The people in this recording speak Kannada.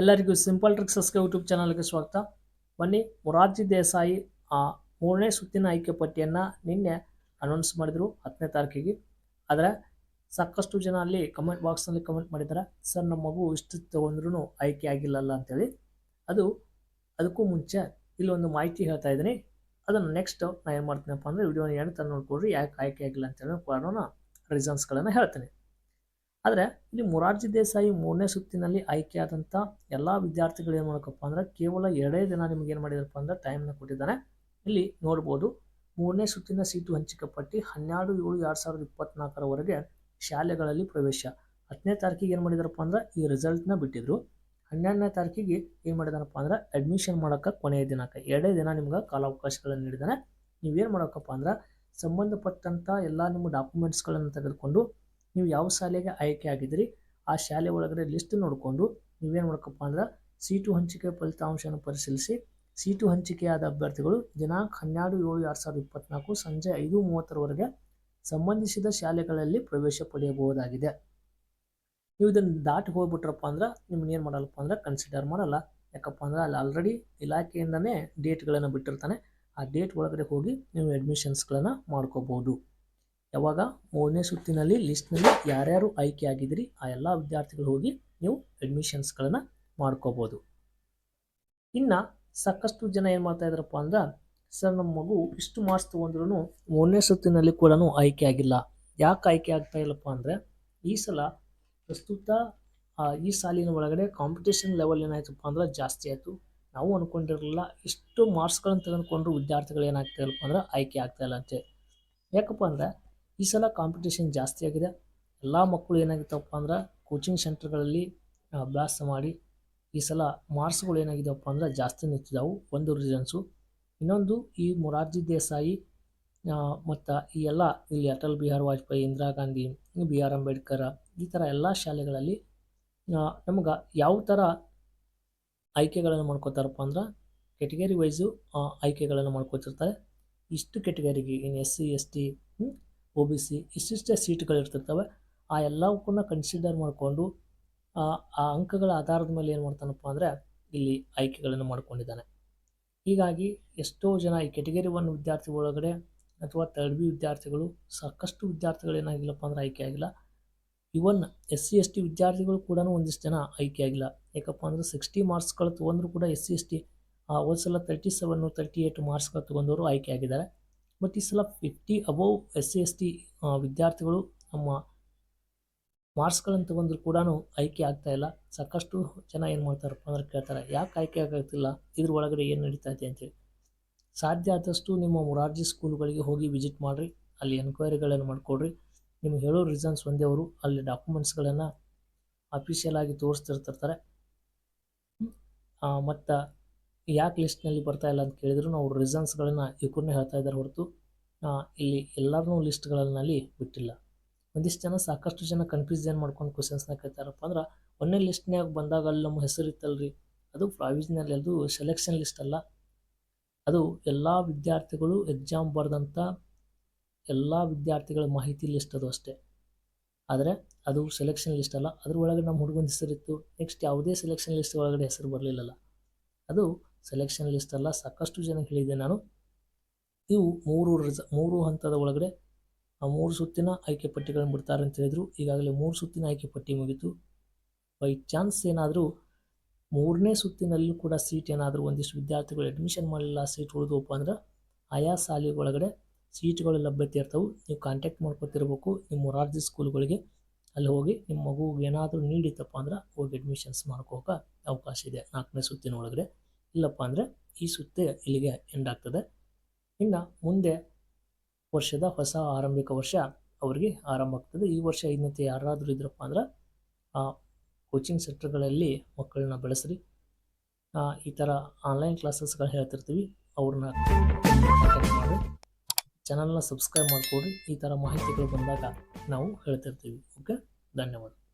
ಎಲ್ಲರಿಗೂ ಸಿಂಪಲ್ ಟ್ರಿಕ್ಸಸ್ಗೆ ಯೂಟ್ಯೂಬ್ ಚಾನಲ್ಗೆ ಸ್ವಾಗತ. ಬನ್ನಿ, ಮೊರಾರ್ಜಿ ದೇಸಾಯಿ ಆ ಮೂರನೇ ಸುತ್ತಿನ ಆಯ್ಕೆ ಪಟ್ಟಿಯನ್ನು ನಿನ್ನೆ ಅನೌನ್ಸ್ ಮಾಡಿದರು ಹತ್ತನೇ ತಾರೀಕಿಗೆ. ಆದರೆ ಸಾಕಷ್ಟು ಜನ ಅಲ್ಲಿ ಕಮೆಂಟ್ ಬಾಕ್ಸ್ನಲ್ಲಿ ಕಮೆಂಟ್ ಮಾಡಿದ್ದಾರೆ ಸರ್ ನಮ್ಮ ಮಗು ಇಷ್ಟು ತೊಗೊಂಡ್ರೂ ಆಯ್ಕೆ ಆಗಿಲ್ಲಲ್ಲ ಅಂತೇಳಿ. ಅದು, ಅದಕ್ಕೂ ಮುಂಚೆ ಇಲ್ಲೊಂದು ಮಾಹಿತಿ ಹೇಳ್ತಾ ಇದ್ದೀನಿ. ಅದನ್ನು ನೆಕ್ಸ್ಟ್ ನಾನು ಏನು ಮಾಡ್ತೀನಪ್ಪ ಅಂದರೆ ವಿಡಿಯೋನ ಏನು ತಂದು ನೋಡ್ಕೊಡ್ರಿ ಯಾಕೆ ಆಯ್ಕೆ ಆಗಿಲ್ಲ ಅಂತೇಳಿ ಕಾರಣ ರೀಸನ್ಸ್ಗಳನ್ನು ಹೇಳ್ತೀನಿ. ಆದರೆ ಇಲ್ಲಿ ಮೊರಾರ್ಜಿ ದೇಸಾಯಿ ಮೂರನೇ ಸುತ್ತಿನಲ್ಲಿ ಆಯ್ಕೆಯಾದಂಥ ಎಲ್ಲ ವಿದ್ಯಾರ್ಥಿಗಳು ಏನು ಮಾಡಬೇಕಪ್ಪ ಅಂದರೆ ಕೇವಲ ಎರಡೇ ದಿನ ನಿಮ್ಗೆ ಏನು ಮಾಡಿದಾರಪ್ಪ ಅಂದರೆ ಟೈಮ್ನ ಕೊಟ್ಟಿದ್ದಾನೆ ಇಲ್ಲಿ ನೋಡ್ಬೋದು ಮೂರನೇ ಸುತ್ತಿನ ಸೀಟು ಹಂಚಿಕೆ ಪಟ್ಟಿ ಹನ್ನೆರಡು ಏಳು ಎರಡು ಸಾವಿರದ ಇಪ್ಪತ್ನಾಲ್ಕರವರೆಗೆ ಶಾಲೆಗಳಲ್ಲಿ ಪ್ರವೇಶ. ಹತ್ತನೇ ತಾರೀಕಿಗೆ ಏನು ಮಾಡಿದಾರಪ್ಪ ಅಂದ್ರೆ ಈ ರಿಸಲ್ಟ್ನ ಬಿಟ್ಟಿದ್ರು. ಹನ್ನೆರಡನೇ ತಾರೀಕಿಗೆ ಏನು ಮಾಡಿದಾನಪ್ಪ ಅಂದ್ರೆ ಅಡ್ಮಿಷನ್ ಮಾಡೋಕ್ಕೆ ಕೊನೆಯ ದಿನಾಂಕ. ಎರಡೇ ದಿನ ನಿಮ್ಗೆ ಕಾಲಾವಕಾಶಗಳನ್ನು ನೀಡಿದ್ದಾನೆ. ನೀವೇನು ಮಾಡೋಕ್ಕಪ್ಪ ಅಂದ್ರೆ ಸಂಬಂಧಪಟ್ಟಂಥ ಎಲ್ಲ ನಿಮ್ಮ ಡಾಕ್ಯುಮೆಂಟ್ಸ್ಗಳನ್ನು ತೆಗೆದುಕೊಂಡು ನೀವು ಯಾವ ಶಾಲೆಗೆ ಆಯ್ಕೆ ಆಗಿದ್ರಿ, ಆ ಶಾಲೆ ಒಳಗಡೆ ಲಿಸ್ಟ್ ನೋಡಿಕೊಂಡು ನೀವೇನು ಮಾಡ್ಕಪ್ಪ ಅಂದ್ರೆ ಸೀಟು ಹಂಚಿಕೆ ಫಲಿತಾಂಶವನ್ನು ಪರಿಶೀಲಿಸಿ, ಸೀಟು ಹಂಚಿಕೆಯಾದ ಅಭ್ಯರ್ಥಿಗಳು ದಿನಾಂಕ ಹನ್ನೆರಡು, ಏಳು, ಎರಡು ಸಾವಿರದ ಇಪ್ಪತ್ನಾಲ್ಕು ಸಂಜೆ ಐದು ಮೂವತ್ತರವರೆಗೆ ಸಂಬಂಧಿಸಿದ ಶಾಲೆಗಳಲ್ಲಿ ಪ್ರವೇಶ ಪಡೆಯಬಹುದಾಗಿದೆ. ನೀವು ಇದನ್ನು ದಾಟಿ ಹೋಗ್ಬಿಟ್ರಪ್ಪ ಅಂದ್ರೆ ನಿಮ್ಗೆ ಏನು ಮಾಡಲ್ಲಪ್ಪ ಅಂದ್ರೆ ಕನ್ಸಿಡರ್ ಮಾಡಲ್ಲ. ಯಾಕಪ್ಪ ಅಂದ್ರೆ ಅಲ್ಲಿ ಆಲ್ರೆಡಿ ಇಲಾಖೆಯಿಂದನೇ ಡೇಟ್ಗಳನ್ನು ಬಿಟ್ಟಿರ್ತಾನೆ. ಆ ಡೇಟ್ ಒಳಗಡೆ ಹೋಗಿ ನೀವು ಅಡ್ಮಿಷನ್ಸ್ಗಳನ್ನು ಮಾಡ್ಕೋಬೋದು ಯಾವಾಗ? ಮೂರನೇ ಸುತ್ತಿನಲ್ಲಿ ಲಿಸ್ಟ್ನಲ್ಲಿ ಯಾರ್ಯಾರು ಆಯ್ಕೆ ಆಗಿದ್ರಿ ಆ ಎಲ್ಲ ವಿದ್ಯಾರ್ಥಿಗಳು ಹೋಗಿ ನೀವು ಅಡ್ಮಿಷನ್ಸ್ಗಳನ್ನು ಮಾಡ್ಕೋಬೋದು. ಇನ್ನು ಸಾಕಷ್ಟು ಜನ ಏನು ಮಾಡ್ತಾ ಇದ್ದಾರಪ್ಪ ಅಂದ್ರೆ, ಸರ್ ನಮ್ಮ ಮಗು ಇಷ್ಟು ಮಾರ್ಕ್ಸ್ ತೊಗೊಂಡ್ರು ಮೂರನೇ ಸುತ್ತಿನಲ್ಲಿ ಕೂಡ ಆಯ್ಕೆ ಆಗಿಲ್ಲ ಯಾಕೆ ಆಯ್ಕೆ ಆಗ್ತಾ ಇಲ್ಲಪ್ಪ ಅಂದರೆ, ಈ ಸಲ ಪ್ರಸ್ತುತ ಈ ಸಾಲಿನ ಒಳಗಡೆ ಕಾಂಪಿಟೇಷನ್ ಲೆವೆಲ್ ಏನಾಯ್ತಪ್ಪ ಅಂದ್ರೆ ಜಾಸ್ತಿ ಆಯಿತು. ನಾವು ಅಂದ್ಕೊಂಡಿರಲಿಲ್ಲ ಇಷ್ಟು ಮಾರ್ಕ್ಸ್ಗಳನ್ನು ತೆಗೆದುಕೊಂಡ್ರು ವಿದ್ಯಾರ್ಥಿಗಳು ಏನಾಗ್ತಾ ಇಲ್ಲಪ್ಪ ಅಂದ್ರೆ ಆಯ್ಕೆ ಆಗ್ತಾ ಇಲ್ಲ ಅಂತೆ. ಯಾಕಪ್ಪ ಅಂದರೆ ಈ ಸಲ ಕಾಂಪಿಟೇಷನ್ ಜಾಸ್ತಿ ಆಗಿದೆ. ಎಲ್ಲ ಮಕ್ಕಳು ಏನಾಗಿತ್ತಪ್ಪ ಅಂದ್ರೆ ಕೋಚಿಂಗ್ ಸೆಂಟರ್ಗಳಲ್ಲಿ ಅಭ್ಯಾಸ ಮಾಡಿ ಈ ಸಲ ಮಾರ್ಕ್ಸ್ಗಳು ಏನಾಗಿದೆಯಪ್ಪ ಅಂದ್ರೆ ಜಾಸ್ತಿ ನಿಂತಿದ್ದಾವೆ ಒಂದು ರೀಸನ್ಸು ಇನ್ನೊಂದು ಈ ಮೊರಾರ್ಜಿ ದೇಸಾಯಿ ಮತ್ತು ಈ ಎಲ್ಲ ಇಲ್ಲಿ ಅಟಲ್ ಬಿಹಾರ್ ವಾಜಪೇಯಿ, ಇಂದಿರಾ ಗಾಂಧಿ ಬಿ ಆರ್ ಅಂಬೇಡ್ಕರ್ ಈ ಥರ ಎಲ್ಲ ಶಾಲೆಗಳಲ್ಲಿ ನಮ್ಗೆ ಯಾವ ಥರ ಆಯ್ಕೆಗಳನ್ನು ಮಾಡ್ಕೋತಾರಪ್ಪ ಅಂದ್ರೆ ಕೆಟಗರಿ ವೈಸು ಆಯ್ಕೆಗಳನ್ನು ಮಾಡ್ಕೋತಿರ್ತಾರೆ. ಇಷ್ಟು ಕೆಟಗರಿಗೆ ಇನ್ನು S C S T O B C ಇಷ್ಟಿಷ್ಟೇ ಸೀಟ್ಗಳು ಇರ್ತಿರ್ತವೆ ಆ ಎಲ್ಲವಕ್ಕೂ ಕನ್ಸಿಡರ್ ಮಾಡಿಕೊಂಡು, ಆ ಅಂಕಗಳ ಆಧಾರದ ಮೇಲೆ ಏನು ಮಾಡ್ತಾನಪ್ಪ ಅಂದರೆ ಇಲ್ಲಿ ಆಯ್ಕೆಗಳನ್ನು ಮಾಡ್ಕೊಂಡಿದ್ದಾನೆ. ಹೀಗಾಗಿ ಎಷ್ಟೋ ಜನ ಈ ಕೆಟಗರಿ ಒನ್ ವಿದ್ಯಾರ್ಥಿಗಳೊಳಗಡೆ ಅಥವಾ ತರ್ಡ್ ಬಿ ವಿದ್ಯಾರ್ಥಿಗಳು ಸಾಕಷ್ಟು ವಿದ್ಯಾರ್ಥಿಗಳು ಏನಾಗಿಲ್ಲಪ್ಪ ಅಂದ್ರೆ ಆಯ್ಕೆ ಆಗಿಲ್ಲ. Even S C S T ವಿದ್ಯಾರ್ಥಿಗಳು ಕೂಡ ಒಂದಿಷ್ಟು ಜನ ಆಯ್ಕೆ ಆಗಿಲ್ಲ. ಯಾಕಪ್ಪ ಅಂದರೆ ಸಿಕ್ಸ್ಟಿ ಮಾರ್ಕ್ಸ್ಗಳು ತೊಗೊಂಡ್ರು ಕೂಡ ಎಸ್ ಸಿ ಎಸ್ ಟಿ ಒಂದು ಸಲ ತರ್ಟಿ ಸೆವೆನ್ನು ತರ್ಟಿ ಏಯ್ಟ್ ಮಾರ್ಕ್ಸ್ಗಳು ತೊಗೊಂಡವರು ಆಯ್ಕೆ ಆಗಿದ್ದಾರೆ. ಬಟ್ ಈ ಸಲ fifty above S C S T ವಿದ್ಯಾರ್ಥಿಗಳು ನಮ್ಮ ಮಾರ್ಕ್ಸ್ಗಳನ್ನು ತೊಗೊಂಡ್ರು ಕೂಡ ಆಯ್ಕೆ ಆಗ್ತಾ ಇಲ್ಲ. ಸಾಕಷ್ಟು ಜನ ಏನು ಮಾಡ್ತಾರಪ್ಪ ಅಂದ್ರೆ ಕೇಳ್ತಾರೆ, ಯಾಕೆ ಆಯ್ಕೆ ಆಗುತ್ತಿಲ್ಲ ಇದ್ರ ಒಳಗಡೆ ಏನು ನಡೀತಾ ಇದೆ ಅಂತೇಳಿ ಸಾಧ್ಯ ಆದಷ್ಟು ನಿಮ್ಮ ಮೊರಾರ್ಜಿ ಸ್ಕೂಲ್ಗಳಿಗೆ ಹೋಗಿ ವಿಸಿಟ್ ಮಾಡಿರಿ, ಅಲ್ಲಿ ಎನ್ಕ್ವೈರಿಗಳನ್ನು ಮಾಡಿಕೊಡ್ರಿ. ನಿಮ್ಗೆ ಹೇಳೋ ರೀಸನ್ಸ್ ಒಂದೇ ಅವರು, ಅಲ್ಲಿ ಡಾಕ್ಯುಮೆಂಟ್ಸ್ಗಳನ್ನು ಅಫಿಷಿಯಲ್ ಆಗಿ ತೋರಿಸ್ತಿರ್ತಿರ್ತಾರೆ. ಮತ್ತು ಯಾಕೆ ಲಿಸ್ಟ್ನಲ್ಲಿ ಬರ್ತಾ ಇಲ್ಲ ಅಂತ ಕೇಳಿದ್ರು ನಾವು ರೀಸನ್ಸ್ಗಳನ್ನು ಇವ್ರನ್ನೇ ಹೇಳ್ತಾ ಇದ್ದಾರೆ ಹೊರತು ಇಲ್ಲಿ ಎಲ್ಲರನ್ನೂ ಲಿಸ್ಟ್ಗಳಲ್ಲಿ ಬಿಟ್ಟಿಲ್ಲ. ಒಂದಿಷ್ಟು ಜನ ಸಾಕಷ್ಟು ಜನ ಕನ್ಫ್ಯೂಸ್ ಏನು ಮಾಡ್ಕೊಂಡು ಕ್ವಶನ್ಸ್ನ ಕೇಳ್ತಾರಪ್ಪ ಅಂದ್ರೆ, ಒಂದೇ ಲಿಸ್ಟ್ನ್ಯಾಗ ಬಂದಾಗ ಅಲ್ಲಿ ನಮ್ಮ ಹೆಸರು ಇತ್ತಲ್ರಿ, ಅದು ಪ್ರಾವಿಷನಲ್ ಅದು ಸೆಲೆಕ್ಷನ್ ಲಿಸ್ಟ್ ಅಲ್ಲ. ಅದು ಎಲ್ಲ ವಿದ್ಯಾರ್ಥಿಗಳು ಎಕ್ಸಾಮ್ ಬರೆದಂಥ ಎಲ್ಲ ವಿದ್ಯಾರ್ಥಿಗಳ ಮಾಹಿತಿ ಲಿಸ್ಟ್ ಅದು ಅಷ್ಟೇ. ಆದರೆ ಅದು ಸೆಲೆಕ್ಷನ್ ಲಿಸ್ಟ್ ಅಲ್ಲ, ಅದ್ರ ಒಳಗೆ ನಮ್ಮ ಹುಡುಗನ ಹೆಸರಿತ್ತು ನೆಕ್ಸ್ಟ್ ಯಾವುದೇ ಸೆಲೆಕ್ಷನ್ ಲಿಸ್ಟ್ ಒಳಗಡೆ ಹೆಸರು ಬರಲಿಲ್ಲಲ್ಲ. ಅದು ಸೆಲೆಕ್ಷನ್ ಲಿಸ್ಟ್ ಅಲ್ಲ, ಸಾಕಷ್ಟು ಜನ ಹೇಳಿದೆ ನಾನು. ಇವು ಮೂರು ರಿಸ, ಮೂರು ಹಂತದ ಒಳಗಡೆ ಆ ಮೂರು ಸುತ್ತಿನ ಆಯ್ಕೆ ಪಟ್ಟಿಗಳನ್ನು ಬಿಡ್ತಾರೆ ಅಂತ ಹೇಳಿದರು. ಈಗಾಗಲೇ ಮೂರು ಸುತ್ತಿನ ಆಯ್ಕೆ ಪಟ್ಟಿ ಮುಗಿತು. ಬೈ ಚಾನ್ಸ್ ಏನಾದರೂ ಮೂರನೇ ಸುತ್ತಿನಲ್ಲೂ ಕೂಡ ಸೀಟ್ ಏನಾದರೂ ಒಂದಿಷ್ಟು ವಿದ್ಯಾರ್ಥಿಗಳು ಅಡ್ಮಿಷನ್ ಮಾಡಲಿಲ್ಲ, ಸೀಟ್ ಉಳಿದವಪ್ಪ ಅಂದ್ರೆ ಆಯಾ ಶಾಲೆ ಒಳಗಡೆ ಸೀಟ್ಗಳು ಲಭ್ಯತೆ ಇರ್ತವೆ. ನೀವು ಕಾಂಟ್ಯಾಕ್ಟ್ ಮಾಡ್ಕೊತಿರ್ಬೇಕು ನಿಮ್ಮ ಮೊರಾರ್ಜಿ ಸ್ಕೂಲ್ಗಳಿಗೆ ಅಲ್ಲಿ ಹೋಗಿ ನಿಮ್ಮ ಮಗುಗೆ ಏನಾದರೂ ನೀಡಿತ್ತಪ್ಪ ಅಂದ್ರೆ ಹೋಗಿ ಅಡ್ಮಿಷನ್ಸ್ ಮಾಡ್ಕೋಕೆ ಅವಕಾಶ ಇದೆ ನಾಲ್ಕನೇ ಸುತ್ತಿನ ಒಳಗಡೆ. ಇಲ್ಲಪ್ಪ ಅಂದರೆ ಈ ಸುತ್ತೆ ಇಲ್ಲಿಗೆ ಎಂಡ್ ಆಗ್ತದೆ. ಇನ್ನು ಮುಂದೆ ವರ್ಷದ ಹೊಸ ಆರಂಭಿಕ ವರ್ಷ ಅವರಿಗೆ ಆರಂಭ ಆಗ್ತದೆ. ಈ ವರ್ಷ ಐದನೇತೆ ಯಾರಾದರೂ ಇದ್ರಪ್ಪ ಅಂದ್ರೆ, ಆ ಕೋಚಿಂಗ್ ಸೆಂಟರ್ಗಳಲ್ಲಿ ಮಕ್ಕಳನ್ನ ಬೆಳೆಸ್ರಿ. ಈ ಥರ ಆನ್ಲೈನ್ ಕ್ಲಾಸಸ್ಗಳು ಹೇಳ್ತಿರ್ತೀವಿ, ಅವ್ರನ್ನ ಮಾಡಿ. ಚಾನಲ್ನ ಸಬ್ಸ್ಕ್ರೈಬ್ ಮಾಡಿಕೊಡ್ರಿ. ಈ ಥರ ಮಾಹಿತಿಗಳು ಬಂದಾಗ ನಾವು ಹೇಳ್ತಿರ್ತೀವಿ. ಓಕೆ ಧನ್ಯವಾದ.